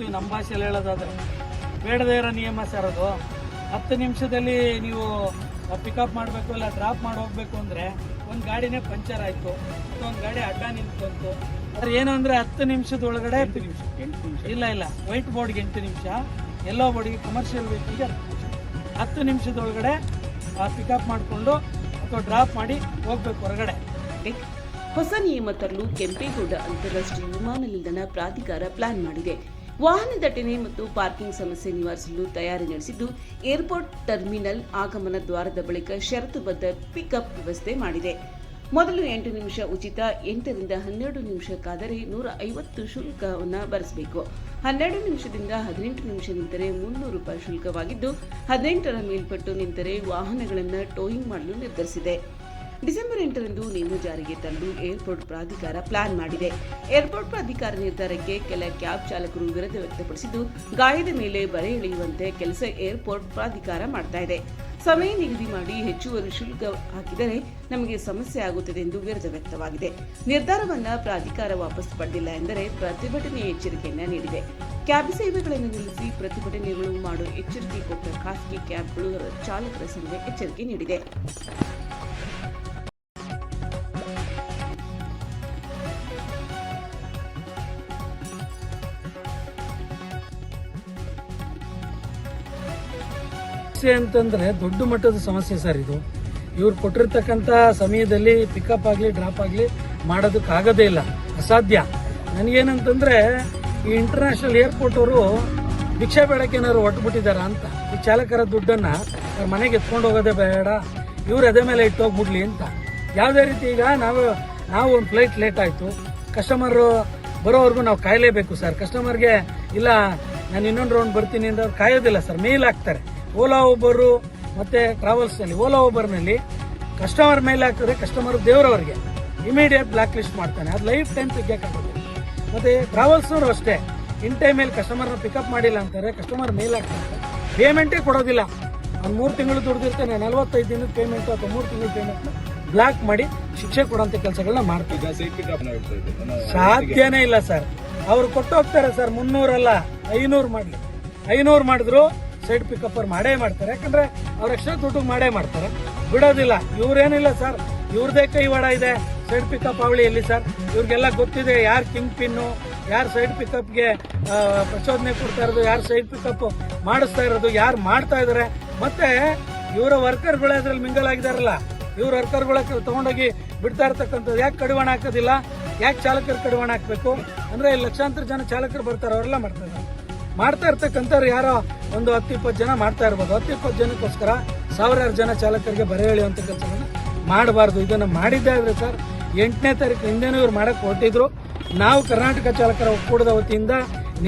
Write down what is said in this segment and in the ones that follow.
ಮಾಡ್ತೀವಿ ನಮ್ಮ ಭಾಷೆಯಲ್ಲಿ ಹೇಳೋದಾದ್ರೆ ಬೇಡದೇ ಇರೋ ನಿಯಮ ಸರ್ ಅದು. ಹತ್ತು ನಿಮಿಷದಲ್ಲಿ ನೀವು ಪಿಕಪ್ ಮಾಡಬೇಕು ಇಲ್ಲ ಡ್ರಾಪ್ ಮಾಡಿ ಹೋಗ್ಬೇಕು ಅಂದರೆ ಒಂದು ಗಾಡಿನೇ ಪಂಚರ್ ಆಯಿತು ಅಥವಾ ಒಂದು ಗಾಡಿ ಅಡ್ಡ ನಿಂತ್ಕೊಂತು ಅದ್ರ ಏನು ಅಂದರೆ ಹತ್ತು ನಿಮಿಷದ ಒಳಗಡೆ ಇಲ್ಲ ಇಲ್ಲ. ವೈಟ್ ಬೋರ್ಡ್ಗೆ ಎಂಟು ನಿಮಿಷ ಎಲ್ಲೋ ಬೋರ್ಡ್ಗೆ ಕಮರ್ಷಿಯಲ್ ವೆಹಿಕಲ್ಗೆ ಹತ್ತು ನಿಮಿಷದ ಒಳಗಡೆ ಪಿಕಪ್ ಮಾಡಿಕೊಂಡು ಅಥವಾ ಡ್ರಾಪ್ ಮಾಡಿ ಹೋಗ್ಬೇಕು ಹೊರಗಡೆ. ಹೊಸ ನಿಯಮ ತರಲು ಕೆಂಪೇಗೌಡ ಅಂತಾರಾಷ್ಟ್ರೀಯ ವಿಮಾನ ನಿಲ್ದಾಣ ಪ್ರಾಧಿಕಾರ ಪ್ಲಾನ್ ಮಾಡಿದೆ. ವಾಹನ ದಟ್ಟಣೆ ಮತ್ತು ಪಾರ್ಕಿಂಗ್ ಸಮಸ್ಯೆ ನಿವಾರಿಸಲು ತಯಾರಿ ನಡೆಸಿದ್ದು, ಏರ್ಪೋರ್ಟ್ ಟರ್ಮಿನಲ್ ಆಗಮನ ದ್ವಾರದ ಬಳಿಕ ಷರತ್ತುಬದ್ಧ ಪಿಕಪ್ ವ್ಯವಸ್ಥೆ ಮಾಡಿದೆ. ಮೊದಲು ಎಂಟು ನಿಮಿಷ ಉಚಿತ, ಎಂಟರಿಂದ ಹನ್ನೆರಡು ನಿಮಿಷಕ್ಕಾದರೆ ನೂರ ಐವತ್ತು ಶುಲ್ಕವನ್ನು ಭರಿಸಬೇಕು. ಹನ್ನೆರಡು ನಿಮಿಷದಿಂದ ಹದಿನೆಂಟು ನಿಮಿಷ ನಿಂತರೆ ಮುನ್ನೂರು ರೂಪಾಯಿ ಶುಲ್ಕವಾಗಿದ್ದು, ಹದಿನೆಂಟರ ಮೇಲ್ಪಟ್ಟು ನಿಂತರೆ ವಾಹನಗಳನ್ನು ಟೋಯಿಂಗ್ ಮಾಡಲು ನಿರ್ಧರಿಸಿದೆ. ಡಿಸೆಂಬರ್ ಎಂಟರಂದು ನಿಯಮ ಜಾರಿಗೆ ತಂದು ಏರ್ಪೋರ್ಟ್ ಪ್ರಾಧಿಕಾರ ಪ್ಲಾನ್ ಮಾಡಿದೆ. ಏರ್ಪೋರ್ಟ್ ಪ್ರಾಧಿಕಾರ ನಿರ್ಧಾರಕ್ಕೆ ಕೆಲ ಕ್ಯಾಬ್ ಚಾಲಕರು ವಿರೋಧ ವ್ಯಕ್ತಪಡಿಸಿದ್ದು, ಗಾಯದ ಮೇಲೆ ಬರೆ ಎಳೆಯುವಂತೆ ಕೆಲಸ ಏರ್ಪೋರ್ಟ್ ಪ್ರಾಧಿಕಾರ ಮಾಡ್ತಾ ಇದೆ. ಸಮಯ ನಿಗದಿ ಮಾಡಿ ಹೆಚ್ಚುವರಿ ಶುಲ್ಕ ಹಾಕಿದರೆ ನಮಗೆ ಸಮಸ್ಯೆ ಆಗುತ್ತದೆ ಎಂದು ವಿರೋಧ ವ್ಯಕ್ತವಾಗಿದೆ. ನಿರ್ಧಾರವನ್ನ ಪ್ರಾಧಿಕಾರ ವಾಪಸ್ ಪಡೆದಿಲ್ಲ ಎಂದರೆ ಪ್ರತಿಭಟನೆ ಎಚ್ಚರಿಕೆಯನ್ನ ನೀಡಿದೆ. ಕ್ಯಾಬ್ ಸೇವೆಗಳನ್ನು ನಿಲ್ಲಿಸಿ ಪ್ರತಿಭಟನೆಗಳು ಮಾಡುವ ಎಚ್ಚರಿಕೆ ಕೊಟ್ಟ ಖಾಸಗಿ ಕ್ಯಾಬ್ಗಳು ಚಾಲಕರ ಸಂಘ ಎಚ್ಚರಿಕೆ ನೀಡಿದೆ. ಸಮಸ್ಯೆ ಅಂತಂದ್ರೆ ದೊಡ್ಡ ಮಟ್ಟದ ಸಮಸ್ಯೆ ಸರ್ ಇದು. ಇವ್ರು ಕೊಟ್ಟಿರ್ತಕ್ಕಂಥ ಸಮಯದಲ್ಲಿ ಪಿಕಪ್ ಆಗಲಿ ಡ್ರಾಪ್ ಆಗಲಿ ಮಾಡೋದಕ್ಕಾಗೋದೇ ಇಲ್ಲ. ಅಸಾಧ್ಯ. ನನಗೇನಂತಂದರೆ ಈ ಇಂಟರ್ನ್ಯಾಷನಲ್ ಏರ್ಪೋರ್ಟ್ ಅವರು ಭಿಕ್ಷೆ ಬೇಡಕ್ಕೆ ಏನಾದ್ರು ಹೊಟ್ಟುಬಿಟ್ಟಿದ್ದಾರಾ ಅಂತ. ಈ ಚಾಲಕರ ದುಡ್ಡನ್ನ ಮನೆಗೆ ಎತ್ಕೊಂಡು ಹೋಗೋದೇ ಬೇಡ. ಇವ್ರು ಎದೆ ಮೇಲೆ ಇಟ್ಟು ಹೋಗ್ಬಿಡ್ಲಿ ಅಂತ. ಯಾವುದೇ ರೀತಿ ಈಗ ನಾವು ನಾವು ಒಂದು ಫ್ಲೈಟ್ ಲೇಟ್ ಆಯಿತು. ಕಸ್ಟಮರು ಬರೋವರೆಗೂ ನಾವು ಕಾಯಲೇಬೇಕು ಸರ್. ಕಸ್ಟಮರ್ಗೆ ಇಲ್ಲ, ನಾನು ಇನ್ನೊಂದು ರೌಂಡ್ ಬರ್ತೀನಿ ಅಂತ ಅವ್ರು ಕಾಯೋದಿಲ್ಲ ಸರ್. ಮೇಲ್ ಹಾಕ್ತಾರೆ. ಓಲಾ ಒಬ್ಬರು ಮತ್ತೆ ಟ್ರಾವೆಲ್ಸ್ನಲ್ಲಿ ಓಲಾ ನಲ್ಲಿ ಕಸ್ಟಮರ್ ಮೇಲೆ ಹಾಕಿದ್ರೆ ಕಸ್ಟಮರ್ ದೇವರವರಿಗೆ ಇಮಿಡಿಯೇಟ್ ಬ್ಲಾಕ್ ಲಿಸ್ಟ್ ಮಾಡ್ತಾನೆ. ಅದು ಲೈಫ್ ಟೈಮ್ ತೆಗಿಯೋಕ್ಕಾಗೋದಿಲ್ಲ ಮತ್ತೆ ಟ್ರಾವೆಲ್ಸ್ನವರು ಅಷ್ಟೇ ಇನ್ ಟೈಮಲ್ಲಿ ಕಸ್ಟಮರ್ನ ಪಿಕಪ್ ಮಾಡಿಲ್ಲ ಅಂತಾರೆ ಕಸ್ಟಮರ್ ಮೇಲ್ ಹಾಕ್ತಾರೆ. ಪೇಮೆಂಟೇ ಕೊಡೋದಿಲ್ಲ. ಒಂದು ಮೂರು ತಿಂಗಳು ದುಡ್ದಿರ್ತಾನೆ, ನಲವತ್ತೈದು ದಿನದ ಪೇಮೆಂಟ್ ಅಥವಾ ಮೂರು ತಿಂಗಳ ಪೇಮೆಂಟ್ನ ಬ್ಲಾಕ್ ಮಾಡಿ ಶಿಕ್ಷೆ ಕೊಡೋಂಥ ಕೆಲಸಗಳನ್ನ ಮಾಡ್ತೀವಿ ಸಾಧ್ಯನೇ ಇಲ್ಲ ಸರ್. ಅವ್ರು ಕೊಟ್ಟು ಹೋಗ್ತಾರೆ ಸರ್, ಮುನ್ನೂರಲ್ಲ, ಐನೂರು ಮಾಡ್ಲಿ. ಐನೂರು ಮಾಡಿದ್ರು ಸೈಡ್ ಪಿಕಪ್ ಮಾಡೇ ಮಾಡ್ತಾರೆ. ಯಾಕಂದ್ರೆ ಅವ್ರ ಎಕ್ಸ್ಟ್ರಾ ದುಡ್ಡು ಮಾಡೇ ಮಾಡ್ತಾರೆ. ಬಿಡೋದಿಲ್ಲ. ಇವ್ರೇನಿಲ್ಲ ಸರ್. ಇವ್ರದೇ ಕೈವಾಡ ಇದೆ. ಸೈಡ್ ಪಿಕಪ್ ಅವಳಿ ಎಲ್ಲಿ ಸರ್? ಇವ್ರಿಗೆಲ್ಲ ಗೊತ್ತಿದೆ ಯಾರು ಕಿಂಗ್ ಪಿನ್ನು, ಯಾರು ಸೈಡ್ ಪಿಕಪ್ಗೆ ಪ್ರಚೋದನೆ ಕೊಡ್ತಾ ಇರೋದು, ಯಾರು ಸೈಡ್ ಪಿಕಪ್ ಮಾಡಿಸ್ತಾ ಇರೋದು, ಯಾರು ಮಾಡ್ತಾ ಇದಾರೆ. ಮತ್ತೆ ಇವರ ವರ್ಕರ್ಗಳು ಅದ್ರಲ್ಲಿ ಮಿಂಗಲ್ ಆಗಿದಾರಲ್ಲ. ಇವ್ರ ವರ್ಕರ್ಗಳ ತಗೊಂಡೋಗಿ ಬಿಡ್ತಾ ಇರ್ತಕ್ಕಂಥದ್ದು. ಯಾಕೆ ಕಡಿವಾಣ ಹಾಕೋದಿಲ್ಲ? ಯಾಕೆ ಚಾಲಕರು ಕಡಿವಾಣ ಹಾಕಬೇಕು? ಅಂದ್ರೆ ಲಕ್ಷಾಂತರ ಜನ ಚಾಲಕರು ಬರ್ತಾರೆ. ಅವರೆಲ್ಲ ಮಾಡ್ತಾ ಇದ್ದಾರೆ ಮಾಡ್ತಾ ಇರ್ತಕ್ಕಂಥವ್ರು ಯಾರೋ ಒಂದು ಹತ್ತು ಇಪ್ಪತ್ತು ಜನ ಮಾಡ್ತಾ ಇರ್ಬೋದು. ಹತ್ತು ಇಪ್ಪತ್ತು ಜನಕ್ಕೋಸ್ಕರ ಸಾವಿರಾರು ಜನ ಚಾಲಕರಿಗೆ ಬರೆ ಹೇಳುವಂಥ ಕೆಲಸವನ್ನು ಮಾಡಬಾರ್ದು. ಇದನ್ನು ಮಾಡಿದ್ದೇ ಸರ್, ಎಂಟನೇ ತಾರೀಕು ಹಿಂದೆನೂ ಇವ್ರು ಮಾಡೋಕ್ಕೆ ಹೊರಟಿದ್ರು. ನಾವು ಕರ್ನಾಟಕ ಚಾಲಕರ ಒಕ್ಕೂಟದ ವತಿಯಿಂದ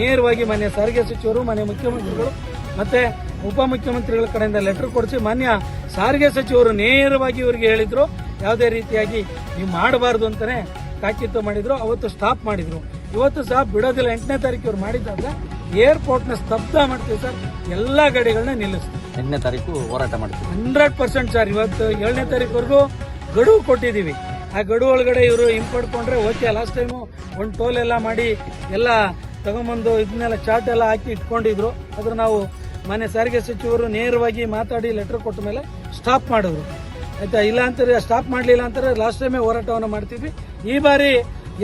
ನೇರವಾಗಿ ಮಾನ್ಯ ಸಾರಿಗೆ ಸಚಿವರು, ಮಾನ್ಯ ಮುಖ್ಯಮಂತ್ರಿಗಳು ಮತ್ತು ಉಪಮುಖ್ಯಮಂತ್ರಿಗಳ ಕಡೆಯಿಂದ ಲೆಟರ್ ಕೊಡಿಸಿ ಮಾನ್ಯ ಸಾರಿಗೆ ಸಚಿವರು ನೇರವಾಗಿ ಇವರಿಗೆ ಹೇಳಿದರು. ಯಾವುದೇ ರೀತಿಯಾಗಿ ನೀವು ಮಾಡಬಾರ್ದು ಅಂತಲೇ ತಾಕೀತು ಮಾಡಿದರು. ಅವತ್ತು ಸ್ಟಾಪ್ ಮಾಡಿದರು. ಇವತ್ತು ಸಹ ಬಿಡೋದಿಲ್ಲ. ಎಂಟನೇ ತಾರೀಕು ಇವ್ರು ಮಾಡಿದ್ದಾದ್ರೆ ಏರ್ಪೋರ್ಟ್ನ ಸ್ತಬ್ಧ ಮಾಡ್ತೀವಿ ಸರ್. ಎಲ್ಲ ಗಾಡಿಗಳನ್ನ ನಿಲ್ಲಿಸ್ತೀವಿ. ಎಂಟನೇ ತಾರೀಕು ಹೋರಾಟ ಮಾಡ್ತೀವಿ. ಹಂಡ್ರೆಡ್ ಪರ್ಸೆಂಟ್ ಸರ್ ಇವತ್ತು ಏಳನೇ ತಾರೀಕುವರೆಗೂ ಗಡುವು ಕೊಟ್ಟಿದ್ದೀವಿ. ಆ ಗಡು ಒಳಗಡೆ ಇವರು ಹಿಂಪಡ್ಕೊಂಡ್ರೆ ಓಕೆ ಲಾಸ್ಟ್ ಟೈಮು ಒಂದು ಟೋಲ್ ಎಲ್ಲ ಮಾಡಿ ಎಲ್ಲ ತಗೊಂಬಂದು ಇದನ್ನೆಲ್ಲ ಚಾರ್ಟ್ ಎಲ್ಲ ಹಾಕಿ ಇಟ್ಕೊಂಡಿದ್ರು. ಆದ್ರೆ ನಾವು ಮನೆ ಸಾರಿಗೆ ಸಚಿವರು ನೇರವಾಗಿ ಮಾತಾಡಿ ಲೆಟರ್ ಕೊಟ್ಟ ಮೇಲೆ ಸ್ಟಾಪ್ ಮಾಡಿದ್ರು. ಆಯ್ತಾ? ಇಲ್ಲ ಅಂತಾರೆ ಸ್ಟಾಪ್ ಮಾಡಲಿಲ್ಲ ಅಂತಾರೆ ಲಾಸ್ಟ್ ಟೈಮೇ ಹೋರಾಟವನ್ನು ಮಾಡ್ತಿದ್ವಿ ಈ ಬಾರಿ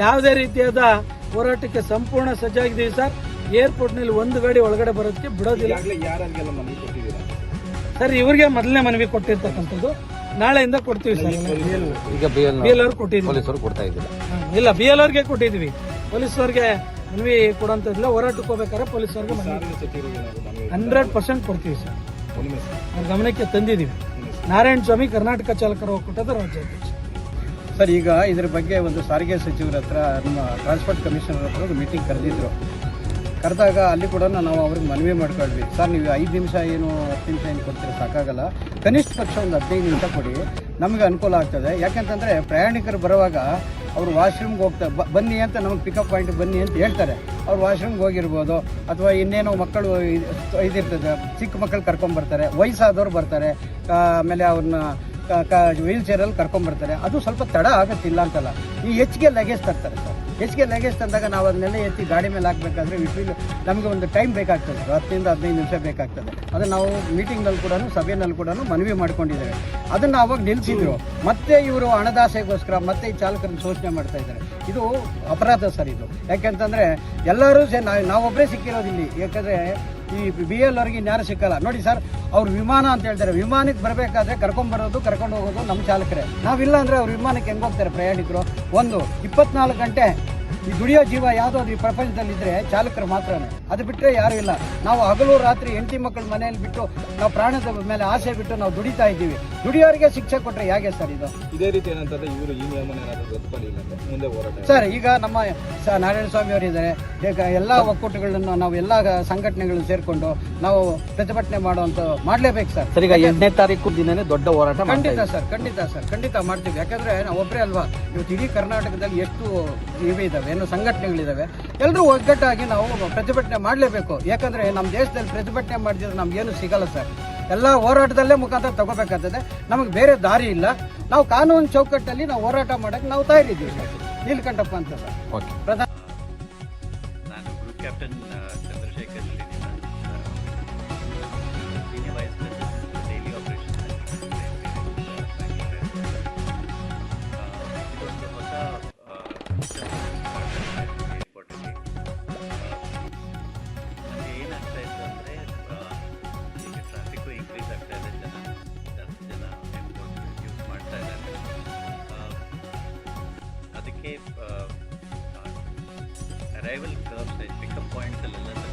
ಯಾವುದೇ ರೀತಿಯಾದ ಹೋರಾಟಕ್ಕೆ ಸಂಪೂರ್ಣ ಸಜ್ಜಾಗಿದ್ದೀವಿ ಸರ್. ಏರ್ಪೋರ್ಟ್ನಲ್ಲಿ ಒಂದು ಗಾಡಿ ಒಳಗಡೆ ಬರೋದಕ್ಕೆ ಬಿಡೋದಿಲ್ಲ. ಸರ್ ಇವರಿಗೆ ಮೊದಲನೇ ಮನವಿ ಕೊಟ್ಟಿರ್ತಕ್ಕಂಥದ್ದು. ನಾಳೆಯಿಂದ ಕೊಡ್ತೀವಿ ಸರ್. ಈಗ ಬಿ ಎಲ್ ಅವ್ರು ಕೊಟ್ಟಿದ್ವಿ ಕೊಡ್ತಾ ಇಲ್ಲ ಬಿ ಎಲ್ ಅವ್ರಿಗೆ ಕೊಟ್ಟಿದ್ವಿ ಪೊಲೀಸವ್ರಿಗೆ ಮನವಿ ಕೊಡೋಂಥದ್ದಿಲ್ಲ ಹೋರಾಟಕ್ಕೆ ಹೋಗ್ಬೇಕಾದ್ರೆ ಪೊಲೀಸವ್ರಿಗೆ ಮನವಿ. ಹಂಡ್ರೆಡ್ ಪರ್ಸೆಂಟ್ ಕೊಡ್ತೀವಿ ಸರ್? ಅವ್ರ ಗಮನಕ್ಕೆ ತಂದಿದ್ದೀವಿ. ನಾರಾಯಣ ಸ್ವಾಮಿ ಕರ್ನಾಟಕ ಚಾಲಕರ ಒಕ್ಕೂಟದ ರಾಜ್ಯಾಧ್ಯಕ್ಷ ಸರ್ ಈಗ ಇದ್ರ ಬಗ್ಗೆ ಒಂದು ಸಾರಿಗೆ ಸಚಿವರ ಹತ್ರ ನಮ್ಮ ಟ್ರಾನ್ಸ್ಪೋರ್ಟ್ ಕಮಿಷನರ್ ಹತ್ರ ಒಂದು ಮೀಟಿಂಗ್ ಕರೆದಿದ್ರು. ಕರೆದಾಗ ಅಲ್ಲಿ ಕೂಡ ನಾವು ಅವ್ರಿಗೆ ಮನವಿ ಮಾಡ್ಕೊಳ್ವಿ. ಸರ್, ನೀವು ಐದು ನಿಮಿಷ ಏನು, ಹತ್ತು ನಿಮಿಷ ಏನು ಕೊಡ್ತೀರ? ಸಾಕಾಗಲ್ಲ. ಕನಿಷ್ಠ ಪಕ್ಷ ಒಂದು ಹದಿನೈದು ನಿಮಿಷ ಕೊಡಿ. ನಮಗೆ ಅನುಕೂಲ ಆಗ್ತದೆ. ಯಾಕಂತಂದರೆ ಪ್ರಯಾಣಿಕರು ಬರುವಾಗ ಅವರು ವಾಶ್ರೂಮ್ಗೆ ಹೋಗ್ತಾರೆ ಬನ್ನಿ ಅಂತ ನಮಗೆ ಪಿಕಪ್ ಪಾಯಿಂಟ್ ಬನ್ನಿ ಅಂತ ಹೇಳ್ತಾರೆ. ಅವ್ರು ವಾಶ್ರೂಮ್ಗೆ ಹೋಗಿರ್ಬೋದು. ಅಥವಾ ಇನ್ನೇನೋ ಮಕ್ಕಳು ಇದು, ಇದಿರ್ತದೆ, ಚಿಕ್ಕ ಮಕ್ಕಳು ಕರ್ಕೊಂಬರ್ತಾರೆ, ವಯಸ್ಸಾದವ್ರು ಬರ್ತಾರೆ. ಆಮೇಲೆ ಅವ್ರನ್ನ ವೀಲ್ ಚೇರಲ್ಲಿ ಕರ್ಕೊಂಡ್ಬರ್ತಾರೆ ಅದು ಸ್ವಲ್ಪ ತಡ ಆಗುತ್ತಿಲ್ಲ ಅಂತಲ್ಲ. ಈ ಹೆಚ್ಚಿಗೆ ಲಗೇಜ್ ತರ್ತಾರೆ ಸರ್. ಹೆಚ್ಚಿಗೆ ಲಗೇಜ್ ತಂದಾಗ ನಾವು ಅದನ್ನೆಲ್ಲ ಎತ್ತಿ ಗಾಡಿ ಮೇಲೆ ಹಾಕಬೇಕಾದ್ರೆ ವಿಟ್ವಿಲ್ ನಮಗೆ ಒಂದು ಟೈಮ್ ಬೇಕಾಗ್ತದೆ. ಹತ್ತರಿಂದ ಹದಿನೈದು ನಿಮಿಷ ಬೇಕಾಗ್ತದೆ. ಅದನ್ನು ನಾವು ಮೀಟಿಂಗ್ನಲ್ಲಿ ಕೂಡ ಸಭೆಯಲ್ಲಿ ಕೂಡ ಮನವಿ ಮಾಡ್ಕೊಂಡಿದ್ದೇವೆ. ಅದನ್ನು ಅವಾಗ ನಿಲ್ಲಿಸಿದ್ರು ಮತ್ತೆ ಇವರು ಹಣದಾಸೆಗೋಸ್ಕರ, ಮತ್ತೆ ಈ ಚಾಲಕರನ್ನು ಶೋಷಣೆ ಮಾಡ್ತಾ ಇದ್ದಾರೆ. ಇದು ಅಪರಾಧ ಸರ್ ಇದು. ಯಾಕೆಂತಂದರೆ ಎಲ್ಲರೂ ಸೇ ನಾವು ನಾವೊಬ್ಬರೇ ಸಿಕ್ಕಿರೋದಿಲ್ಲ. ಯಾಕಂದರೆ ಈ ಬಿ ಎಲ್ ಅವ್ರಿಗೆ ಇನ್ಯಾರು ಸಿಕ್ಕಲ್ಲ. ನೋಡಿ ಸರ್ ಅವ್ರು ವಿಮಾನ ಅಂತ ಹೇಳ್ತಾರೆ. ವಿಮಾನಕ್ಕೆ ಬರಬೇಕಾದ್ರೆ ಕರ್ಕೊಂಬರೋದು ಕರ್ಕೊಂಡು ಹೋಗೋದು ನಮ್ಮ ಚಾಲಕರೇ. ನಾವಿಲ್ಲ ಅಂದರೆ ಅವ್ರು ವಿಮಾನಕ್ಕೆ ಹೆಂಗೆ ಹೋಗ್ತಾರೆ ಪ್ರಯಾಣಿಕರು? ಒಂದು, ಇಪ್ಪತ್ನಾಲ್ಕು ಗಂಟೆ ಈ ದುಡಿಯೋ ಜೀವ ಯಾವುದಾದ್ರು ಈ ಪ್ರಪಂಚದಲ್ಲಿದ್ದರೆ ಚಾಲಕರು ಮಾತ್ರನೇ. ಅದು ಬಿಟ್ಟರೆ ಯಾರೂ ಇಲ್ಲ. ನಾವು ಹಗಲು ರಾತ್ರಿ ಹೆಂಡತಿ ಮಕ್ಕಳ ಮನೆಯಲ್ಲಿ ಬಿಟ್ಟು ನಾವು ಪ್ರಾಣದ ಮೇಲೆ ಆಸೆ ಬಿಟ್ಟು ನಾವು ದುಡಿತಾ ಇದ್ದೀವಿ. ದುಡಿಯೋರಿಗೆ ಶಿಕ್ಷೆ ಕೊಟ್ಟರೆ ಹೇಗೆ ಸರ್ ಇದು? ಇದೇ ರೀತಿ ಏನಂತಂದ್ರೆ ಇವರು ಈ ನಿಯಮನ ಏನಾದರೂ ರದ್ದುಪಡಿಲ್ಲ ಅಂದ್ರೆ ಮುಂದೆ ಹೋರಾಟ ಸರ್ ಈಗ ನಮ್ಮ ಸ ನಾರಾಯಣ ಸ್ವಾಮಿ ಅವರು ಇದ್ದಾರೆ. ಈಗ ಎಲ್ಲ ಒಕ್ಕೂಟಗಳನ್ನು ನಾವು ಎಲ್ಲ ಸಂಘಟನೆಗಳು ಸೇರಿಕೊಂಡು ನಾವು ಪ್ರತಿಭಟನೆ ಮಾಡುವಂತ ಮಾಡಲೇಬೇಕು ಸರ್. ಸರ್ ಈಗ ಎಂಟನೇ ತಾರೀಕು ದಿನನೇ ದೊಡ್ಡ ಹೋರಾಟ ಖಂಡಿತ ಸರ್ ಖಂಡಿತ ಸರ್ ಖಂಡಿತ ಮಾಡ್ತೀವಿ. ಯಾಕಂದ್ರೆ ನಾವು ಒಬ್ಬರೇ ಅಲ್ವಾ? ಇವತ್ತು ಇಡೀ ಕರ್ನಾಟಕದಲ್ಲಿ ಎಷ್ಟು ಇವೆ ಇದಾವೆ ಏನು ಸಂಘಟನೆಗಳಿದಾವೆ ಎಲ್ಲರೂ ಒಗ್ಗಟ್ಟಾಗಿ ನಾವು ಪ್ರತಿಭಟನೆ ಮಾಡಲೇಬೇಕು. ಯಾಕಂದ್ರೆ ನಮ್ಮ ದೇಶದಲ್ಲಿ ಪ್ರತಿಭಟನೆ ಮಾಡಿದ್ರೆ ನಮ್ಗೇನು ಸಿಗಲ್ಲ ಸರ್. ಎಲ್ಲ ಹೋರಾಟದಲ್ಲೇ ಮುಖಾಂತರ ತಗೋಬೇಕಾಗ್ತದೆ. ನಮಗೆ ಬೇರೆ ದಾರಿ ಇಲ್ಲ. ನಾವು ಕಾನೂನು ಚೌಕಟ್ಟಲ್ಲಿ ನಾವು ಹೋರಾಟ ಮಾಡೋಕ್ಕೆ ನಾವು ತಯಾರಿದ್ದೀವಿ. ನೀಲ್ಕಂಠಪ್ಪ ಅಂತ ಓಕೆ ಪ್ರಧಾನ ಅರೈವಲ್ ಕರ್ವ್ಸ್ ಪಿಕಪ್ ಪಾಯಿಂಟ್ಸಲ್ಲೆಲ್ಲ ಸ್ವಲ್ಪ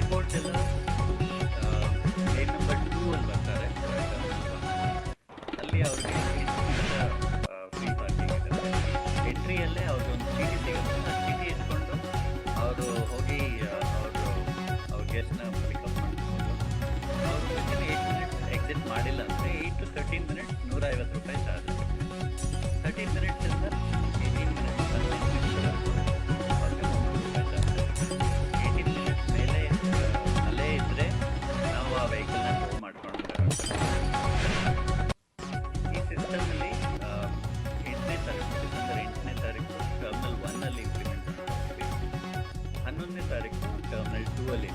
ಕರ್ಕೊಂಡು ಅಲ್ಲಿ.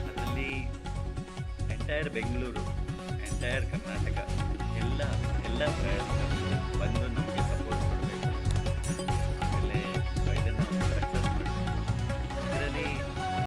ಅದರಲ್ಲಿ ಎಂಟೈರ್ ಬೆಂಗಳೂರು ಎಂಟೈರ್ ಕರ್ನಾಟಕ ಎಲ್ಲ ಎಲ್ಲ ಪ್ರಯತ್ನ ಬಂದು